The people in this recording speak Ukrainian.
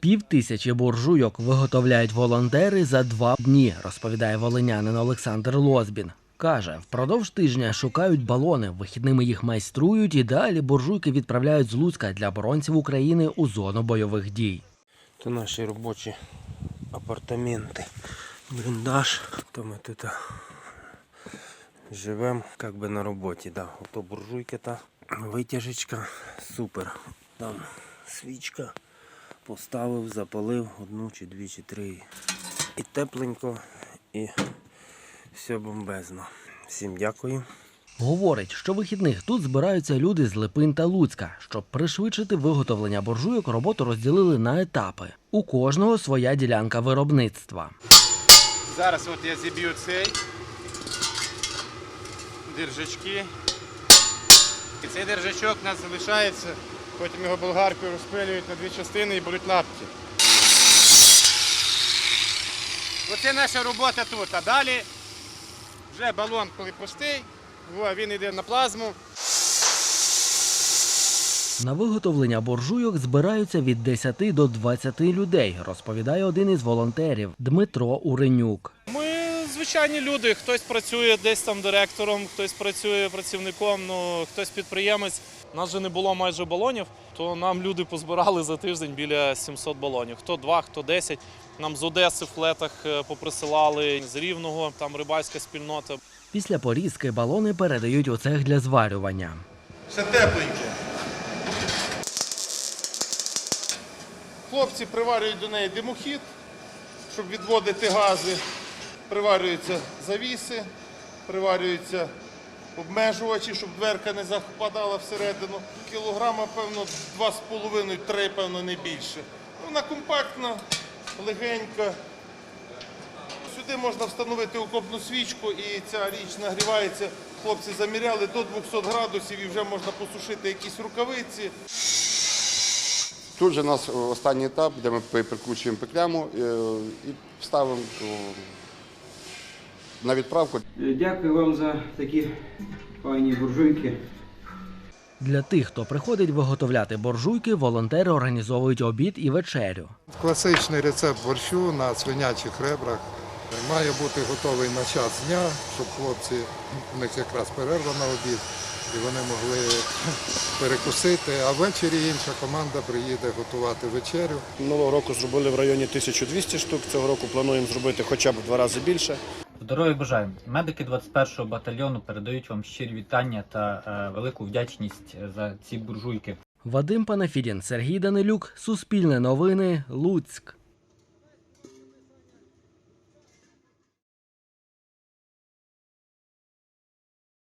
Пів тисячі буржуйок виготовляють волонтери за два дні, розповідає волинянин Олександр Лозбін. Каже, впродовж тижня шукають балони, вихідними їх майструють і далі буржуйки відправляють з Луцька для оборонців України у зону бойових дій. Це наші робочі апартаменти. Бліндаж. То ми тут живемо як би на роботі. Да. Ото буржуйка та витяжечка. Супер. Там свічка. Поставив, запалив одну чи дві чи три. І тепленько, і все бомбезно. Всім дякую. Говорить, що вихідних тут збираються люди з Липин та Луцька. Щоб пришвидшити виготовлення буржуйок, роботу розділили на етапи. У кожного своя ділянка виробництва. Зараз от я зіб'ю цей держачки. І цей держачок у нас залишається, потім його болгаркою розпилюють на дві частини і будуть лапки. Оце наша робота тут. А далі вже балон, коли пустий, він йде на плазму. На виготовлення буржуйок збираються від 10 до 20 людей, розповідає один із волонтерів Дмитро Уренюк. Звичайні люди. Хтось працює десь там директором, хтось працює працівником, ну хтось підприємець. У нас же не було майже балонів, то нам люди позбирали за тиждень біля 700 балонів. Хто два, хто 10. Нам з Одеси в флетах е, поприсилали з Рівного, там рибальська спільнота. Після порізки балони передають у цех для зварювання. Все тепленьке. Хлопці приварюють до неї димохід, щоб відводити гази. Приварюються завіси, приварюються обмежувачі, щоб дверка не западала всередину. Кілограма, певно, 2,5-3, певно, не більше. Вона компактна, легенька. Сюди можна встановити окопну свічку і ця річ нагрівається. Хлопці заміряли до 200 градусів і вже можна посушити якісь рукавиці. Тут же у нас останній етап, де ми прикручуємо петляму е, і ставимо на відправку. Дякую вам за такі файні буржуйки. Для тих, хто приходить виготовляти буржуйки, волонтери організовують обід і вечерю. Класичний рецепт борщу на свинячих ребрах має бути готовий на час дня, щоб хлопці, у них якраз перерва на обід, і вони могли перекусити. А ввечері інша команда приїде готувати вечерю. Минулого року зробили в районі 1200 штук. Цього року плануємо зробити хоча б в два рази більше. Здоров'я бажаю. Медики 21-го батальйону передають вам щирі вітання та е, велику вдячність за ці буржуйки. Вадим Панафідін, Сергій Данилюк, Суспільне новини, Луцьк.